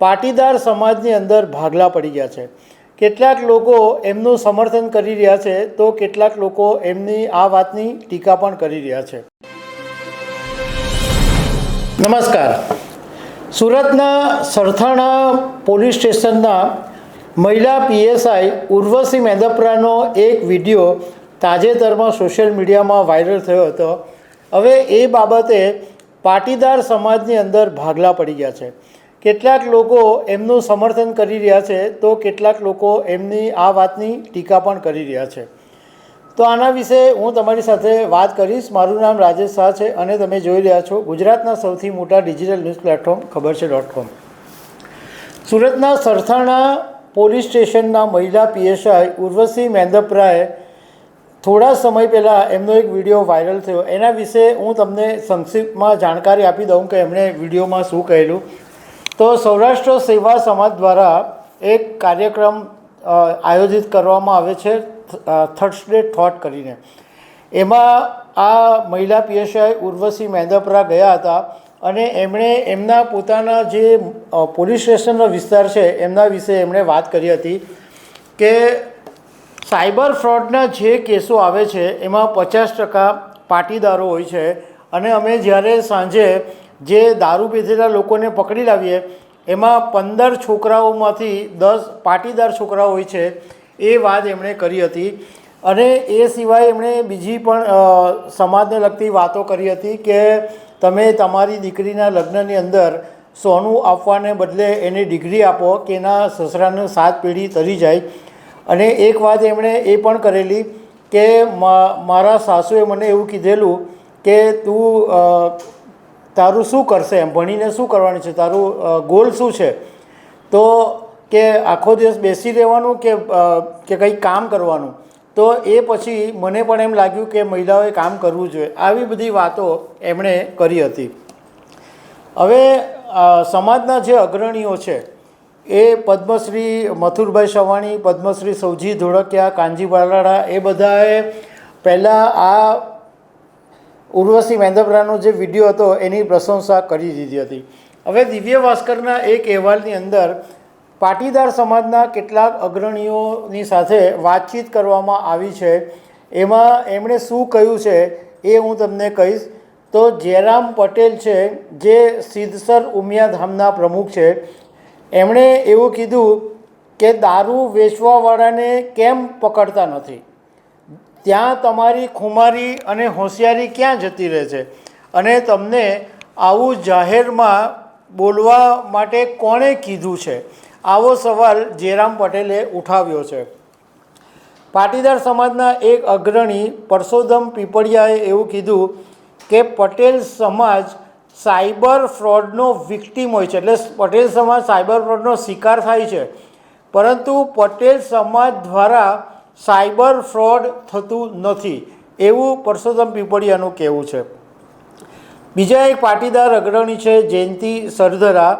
પાટીદાર સમાજની અંદર ભાગલા પડી ગયા છે. કેટલાક લોકો એમનું સમર્થન કરી રહ્યા છે તો કેટલાક લોકો એમની આ વાતની ટીકા પણ કરી રહ્યા છે. નમસ્કાર. સુરતના સરથાણા પોલીસ સ્ટેશનના મહિલા પીએસઆઈ ઉર્વશી મેદપરાનો એક વીડિયો તાજેતરમાં સોશિયલ મીડિયામાં વાયરલ થયો હતો. હવે એ બાબતે પાટીદાર સમાજની અંદર ભાગલા પડી ગયા છે. કેટલાક લોકો એમનું સમર્થન કરી રહ્યા છે તો કેટલાક લોકો એમની આ વાતની ટીકા પણ કરી રહ્યા છે. તો આના વિશે હું તમારી સાથે વાત કરીશ. મારું નામ રાજેશ શાહ છે અને તમે જોઈ રહ્યા છો ગુજરાતના સૌથી મોટા ડિજિટલ ન્યૂઝ પ્લેટફોર્મ ખબર છે ડોટ કોમ. સુરતના સરથાણા પોલીસ સ્ટેશનના મહિલા પીએસઆઈ ઉર્વશી મેંદપરાએ થોડા સમય પહેલાં એમનો એક વીડિયો વાયરલ થયો. એના વિશે હું તમને સંક્ષિપ્તમાં જાણકારી આપી દઉં કે એમણે વિડીયોમાં શું કહેલું. તો સૌરાષ્ટ્ર સેવા સમાજ દ્વારા એક કાર્યક્રમ આયોજિત કરવામાં આવે છે થર્સડે થોટ કરીને. એમાં આ મહિલા પીએસઆઈ ઉર્વશી મેંદપરા ગયા હતા અને એમણે એમના પોતાના જે પોલીસ સ્ટેશનનો વિસ્તાર છે, એમના વિશે એમણે વાત કરી હતી કે સાયબર ફ્રોડના જે કેસો આવે છે, એમાં પચાસ ટકા પાટીદારો હોય છે. અને અમે જ્યારે સાંજે જે દારૂ પીધેલા લોકોને પકડી લાવીએ, એમાં પંદર છોકરાઓમાંથી દસ પાટીદાર છોકરાઓ હોય છે, એ વાત એમણે કરી હતી. અને એ સિવાય એમણે બીજી પણ સમાજને લગતી વાતો કરી હતી કે તમે તમારી દીકરીના લગ્નની અંદર સોનું આપવાને બદલે એને ડિગ્રી આપો કે એના સસરાનું સાત પેઢી તરી જાય. અને એક વાત એમણે એ પણ કરેલી કે મારા સાસુએ મને એવું કીધેલું કે તું તારું શું કરશે એમ? ભણીને શું કરવાનું છે? તારું ગોલ શું છે? તો કે આખો દિવસ બેસી રહેવાનું કે કે કંઈક કામ કરવાનું? તો એ પછી મને પણ એમ લાગ્યું કે મહિલાઓએ કામ કરવું જોઈએ. આવી બધી વાતો એમણે કરી હતી. હવે સમાજના જે અગ્રણીઓ છે, એ પદ્મશ્રી મથુરભાઈ સવાણી, પદ્મશ્રી સૌજી ધોળકિયા કાનજી બાલાડા એ બધાએ પહેલાં આ ઉર્વશી મેંદપરાનો જે વીડિયો હતો, એની પ્રશંસા કરી દીધી હતી. હવે દિવ્ય ભાસ્કરના એક અહેવાલની અંદર, પાટીદાર સમાજના કેટલાક અગ્રણીઓની સાથે વાતચીત કરવામાં આવી છે. એમાં એમણે શું કહ્યું છે, એ હું તમને કહીશ. તો જયરામ પટેલ છે, જે સિદ્ધસર ઉમિયાધામના પ્રમુખ છે. એમણે એવું કીધું કે દારૂ વેચવાવાળાને કેમ પકડતા નથી? ત્યાં તમારી ખુમારી અને હોશિયારી ક્યાં જતી રહે છે? અને તમને આવું જાહેરમાં બોલવા માટે કોણે કીધું છે? આવો સવાલ જયરામ પટેલે ઉઠાવ્યો છે. પાટીદાર સમાજના એક અગ્રણી પરસોદમ પીપળિયાએ એવું કીધું કે પટેલ સમાજ સાયબર ફ્રોડનો વિક્ટીમ હોય છે. એટલે પટેલ સમાજ સાયબર ફ્રોડનો શિકાર થાય છે. પરંતુ પટેલ સમાજ દ્વારા સાયબર ફ્રોડ થતું નથી, એવું પરસોત્તમ પીપળિયાનું કહેવું છે. બીજા એક પાટીદાર અગ્રણી છે, જયંતિ સરધરા.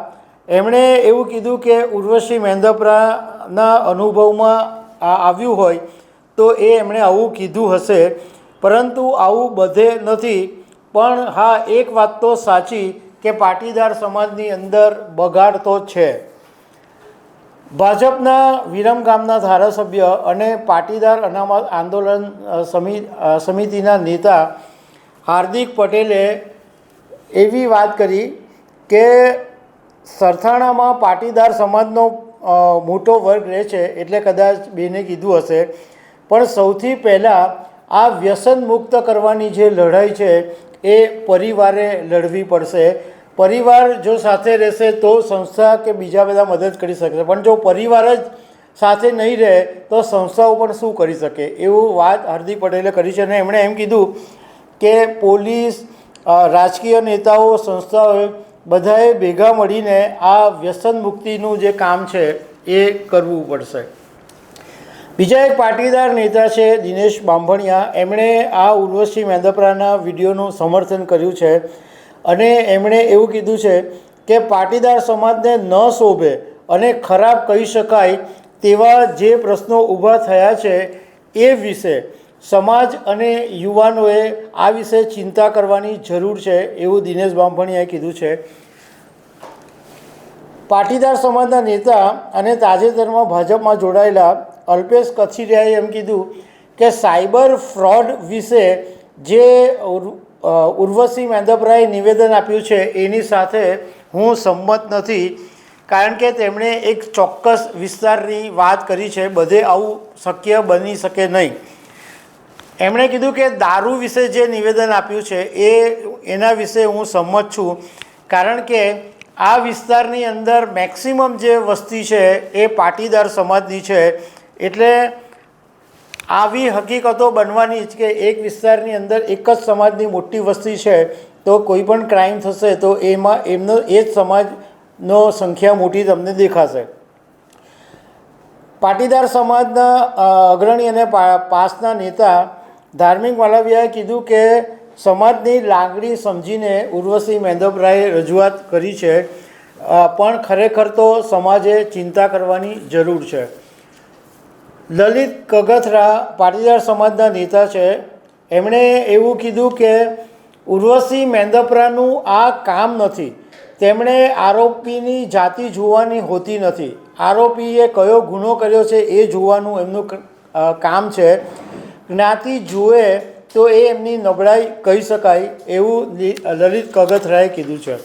એમણે એવું કીધું કે ઉર્વશી મેંદપરાના અનુભવમાં આ આવ્યું હોય તો એ એમણે આવું કીધું હશે, પરંતુ આવું બધે નથી. પણ હા, એક વાત તો સાચી કે પાટીદાર સમાજની અંદર બગાડ તો છે. ભાજપના વિરમ ગામના ધારાસભ્ય અને પાટીદાર અનામત આંદોલન સમિ સમિતિના નેતા હાર્દિક પટેલે એવી વાત કરી કે સરથાણામાં પાટીદાર સમાજનો મોટો વર્ગ રહે છે એટલે કદાચ બેને કીધું હશે. પણ સૌથી પહેલાં આ વ્યસન મુક્ત કરવાની જે લડાઈ છે એ પરિવારે લડવી પડશે. પરિવાર જો સાથે રહેશે તો સંસ્થા કે બીજા બધા મદદ કરી શકશે. પણ જો પરિવાર જ સાથે નહીં રહે, તો સંસ્થાઓ પણ શું કરી શકે? એવું વાત હાર્દિક પટેલે કરી છે અને એમણે એમ કીધું કે પોલીસ રાજકીય નેતાઓ સંસ્થાઓએ બધાએ ભેગા મળીને આ વ્યસન મુક્તિનું જે કામ છે એ કરવું પડશે. બીજા એક પાટીદાર નેતા છે દિનેશ બાંભણિયા. એમણે આ ઉર્વશી મેંદપરાના વિડીયોનું સમર્થન કર્યું છે. અને એમણે એવું કીધું છે કે પાટીદાર સમાજને ન શોભે અને ખરાબ કહી શકાય તેવા જે પ્રશ્નો ઊભા થયા છે એ વિશે સમાજ અને યુવાનોએ આ વિશે ચિંતા કરવાની જરૂર છે એવું દિનેશ બામભણીયાએ કીધું છે. પાટીદાર સમાજના નેતા અને તાજેતરમાં ભાજપમાં જોડાયેલા અલ્પેશ કથિરિયાએ એમ કીધું કે સાયબર ફ્રોડ વિશે જે ઉર્વશી મેંદપરાએ નિવેદન આપ્યું છે એની સાથે હું સંમત નથી, કારણ કે તેમણે એક ચોક્કસ વિસ્તારની વાત કરી છે, બધે આવું શક્ય બની શકે નહીં. એમણે કીધું કે દારૂ વિશે જે નિવેદન આપ્યું છે એ, એના વિશે હું સંમત છું, કારણ કે આ વિસ્તારની અંદર મેક્સિમમ જે વસ્તી છે એ પાટીદાર સમાજની છે, એટલે આવી હકીકતો બનવાની જ કે એક વિસ્તારની અંદર એક જ સમાજની મોટી વસ્તી છે, તો કોઈ પણ ક્રાઇમ થશે, તો એમાં એમનો એ જ સમાજનો સંખ્યા મોટી તમને દેખાશે. પાટીદાર સમાજના અગ્રણી અને પાસના નેતા ધાર્મિક માલવિયાએ કીધું કે સમાજની લાગણી સમજીને ઉર્વશી મેંદપરાએ રજૂઆત કરી છે. પણ ખરેખર તો સમાજે ચિંતા કરવાની જરૂર છે. લલિત કગથરા પાટીદાર સમાજના નેતા છે. એમણે એવું કીધું કે ઉર્વશી મેંદપરાનું આ કામ નથી. તેમણે આરોપીની જાતિ જોવાની હોતી નથી. આરોપીએ કયો ગુનો કર્યો છે એ જોવાનું એમનું કામ છે. જ્ઞાતિ જુએ તો એ એમની નબળાઈ કહી શકાય એવું લલિત કગથરાએ કીધું છે.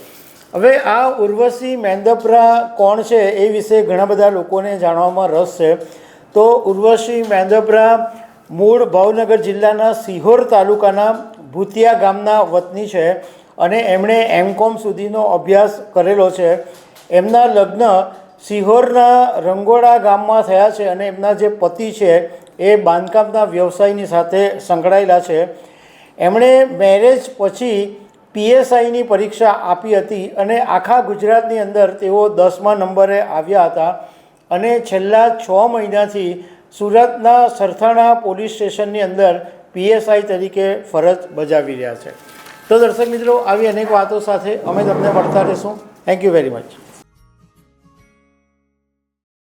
હવે આ ઉર્વશી મેંદપરા કોણ છે એ વિશે ઘણા બધા લોકોને જાણવામાં રસ છે. તો ઉર્વશી મેંદપરા મૂળ ભાવનગર જિલ્લાના સિહોર તાલુકાના ભૂતિયા ગામના વતની છે અને એમણે એમકોમ સુધીનો અભ્યાસ કરેલો છે. એમના લગ્ન સિહોરના રંગોળા ગામમાં થયા છે અને એમના જે પતિ છે એ બાંધકામના વ્યવસાયની સાથે સંકળાયેલા છે. એમણે મેરેજ પછી પીએસઆઈની પરીક્ષા આપી હતી અને આખા ગુજરાતની અંદર તેઓ દસમા નંબરે આવ્યા હતા. અને છેલ્લા છ મહિનાથી સુરતના સરથાણા પોલીસ સ્ટેશનની અંદર પીએસઆઈ તરીકે ફરજ બજાવી રહ્યા છે. તો દર્શક મિત્રો, આવી અનેક વાતો સાથે અમે તમને મળતા રહીશું. Thank you very much